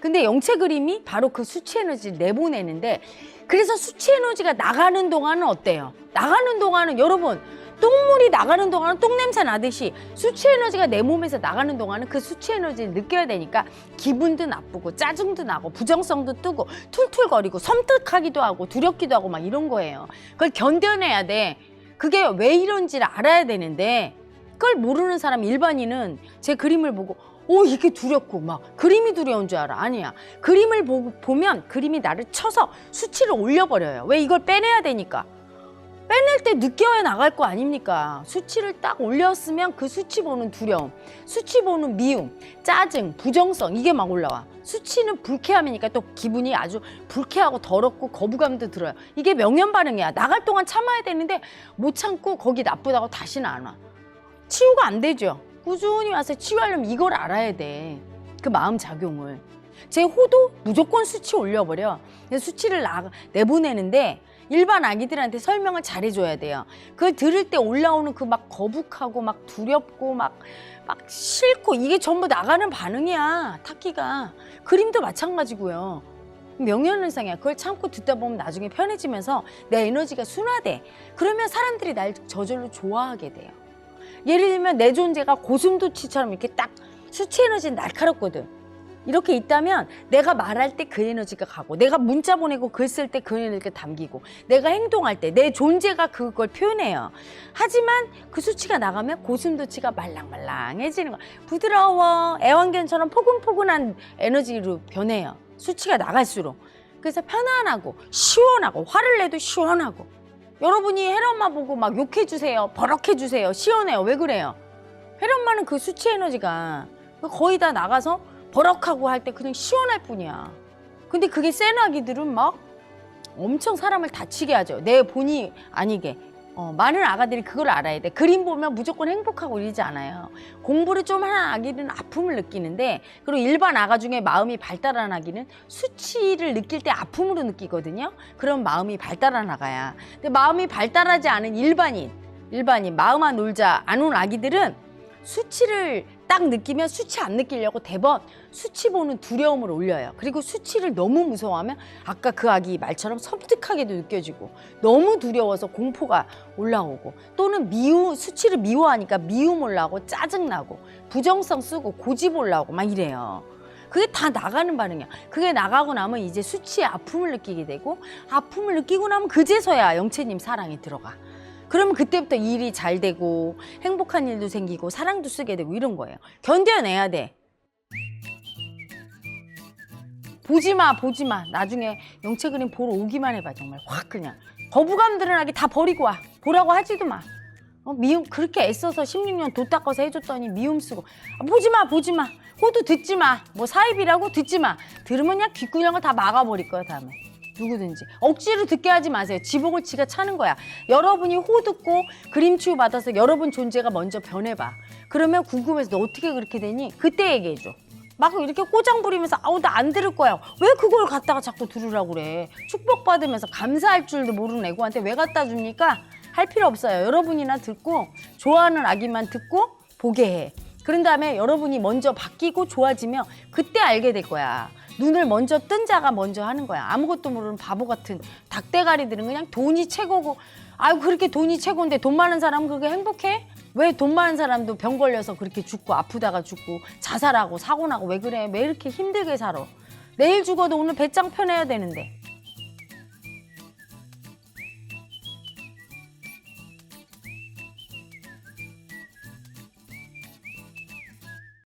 근데 영체 그림이 바로 그 수치 에너지를 내보내는데 그래서 수치 에너지가 나가는 동안은 어때요? 나가는 동안은 여러분 똥물이 나가는 동안은 똥냄새 나듯이 수치 에너지가 내 몸에서 나가는 동안은 그 수치 에너지를 느껴야 되니까 기분도 나쁘고 짜증도 나고 부정성도 뜨고 툴툴거리고 섬뜩하기도 하고 두렵기도 하고 막 이런 거예요. 그걸 견뎌내야 돼. 그게 왜 이런지를 알아야 되는데 그걸 모르는 사람 일반인은 제 그림을 보고 오 이게 두렵고 막 그림이 두려운 줄 알아. 아니야. 그림을 보고 보면 그림이 나를 쳐서 수치를 올려버려요. 왜 이걸 빼내야 되니까? 빼낼 때 느껴야 나갈 거 아닙니까? 수치를 딱 올렸으면 그 수치 보는 두려움 수치 보는 미움 짜증 부정성 이게 막 올라와. 수치는 불쾌함이니까 또 기분이 아주 불쾌하고 더럽고 거부감도 들어요. 이게 명령 반응이야. 나갈 동안 참아야 되는데 못 참고 거기 나쁘다고 다시는 안 와. 치유가 안 되죠. 꾸준히 와서 치유하려면 이걸 알아야 돼. 그 마음 작용을. 제 호도 무조건 수치 올려버려. 근데 수치를 나, 내보내는데 일반 아기들한테 설명을 잘해줘야 돼요. 그걸 들을 때 올라오는 그 막 거북하고 막 두렵고 막, 막 싫고 이게 전부 나가는 반응이야. 타키가. 그림도 마찬가지고요. 명령현상이야. 그걸 참고 듣다 보면 나중에 편해지면서 내 에너지가 순화돼. 그러면 사람들이 날 저절로 좋아하게 돼요. 예를 들면 내 존재가 고슴도치처럼 이렇게 딱 수치 에너지는 날카롭거든. 이렇게 있다면 내가 말할 때 그 에너지가 가고 내가 문자 보내고 글 쓸 때 그 에너지가 담기고 내가 행동할 때 내 존재가 그걸 표현해요. 하지만 그 수치가 나가면 고슴도치가 말랑말랑해지는 거야. 부드러워 애완견처럼 포근포근한 에너지로 변해요. 수치가 나갈수록. 그래서 편안하고 시원하고 화를 내도 시원하고 여러분이 혜련마 보고 막 욕해주세요. 버럭해주세요. 시원해요. 왜 그래요? 혜련마는 그 수치 에너지가 거의 다 나가서 버럭하고 할 때 그냥 시원할 뿐이야. 근데 그게 센 아기들은 막 엄청 사람을 다치게 하죠. 내 본이 아니게. 어, 많은 아가들이 그걸 알아야 돼. 그림 보면 무조건 행복하고 이러지 않아요. 공부를 좀 하는 아기는 아픔을 느끼는데, 그리고 일반 아가 중에 마음이 발달한 아기는 수치를 느낄 때 아픔으로 느끼거든요. 그럼 마음이 발달한 아가야. 근데 마음이 발달하지 않은 일반인, 일반인, 마음아 놀자 안 온 아기들은 수치를 딱 느끼면 수치 안 느끼려고 대번 수치 보는 두려움을 올려요. 그리고 수치를 너무 무서워하면 아까 그 아기 말처럼 섬뜩하게도 느껴지고 너무 두려워서 공포가 올라오고 또는 미우 수치를 미워하니까 미움 올라오고 짜증 나고 부정성 쓰고 고집 올라오고 막 이래요. 그게 다 나가는 반응이야. 그게 나가고 나면 이제 수치의 아픔을 느끼게 되고 아픔을 느끼고 나면 그제서야 영채님 사랑이 들어가. 그러면 그때부터 일이 잘 되고 행복한 일도 생기고 사랑도 쓰게 되고 이런 거예요. 견뎌내야 돼. 보지 마, 보지 마. 나중에 영채 그림 보러 오기만 해봐, 정말. 확 그냥. 거부감들은 하게 다 버리고 와. 보라고 하지도 마. 어, 미움, 그렇게 애써서 16년 도 닦아서 해줬더니 미움 쓰고. 아, 보지 마, 보지 마. 호도 듣지 마. 뭐 사입이라고 듣지 마. 들으면 그냥 귓구녕을 다 막아버릴 거야, 다음에. 누구든지 억지로 듣게 하지 마세요. 지복을 지가 차는 거야. 여러분이 호 듣고 그림 치유 받아서 여러분 존재가 먼저 변해봐. 그러면 궁금해서 너 어떻게 그렇게 되니? 그때 얘기해줘. 막 이렇게 꼬장 부리면서 아우 나 안 들을 거야. 왜 그걸 갖다가 자꾸 들으라고 그래? 축복받으면서 감사할 줄도 모르는 애고한테 왜 갖다 줍니까? 할 필요 없어요. 여러분이나 듣고 좋아하는 아기만 듣고 보게 해. 그런 다음에 여러분이 먼저 바뀌고 좋아지면 그때 알게 될 거야. 눈을 먼저 뜬 자가 먼저 하는 거야. 아무것도 모르는 바보 같은 닭대가리들은 그냥 돈이 최고고, 아유, 그렇게 돈이 최고인데 돈 많은 사람은 그렇게 행복해? 왜 돈 많은 사람도 병 걸려서 그렇게 죽고 아프다가 죽고 자살하고 사고 나고 왜 그래? 왜 이렇게 힘들게 살아? 내일 죽어도 오늘 배짱 펴내야 되는데.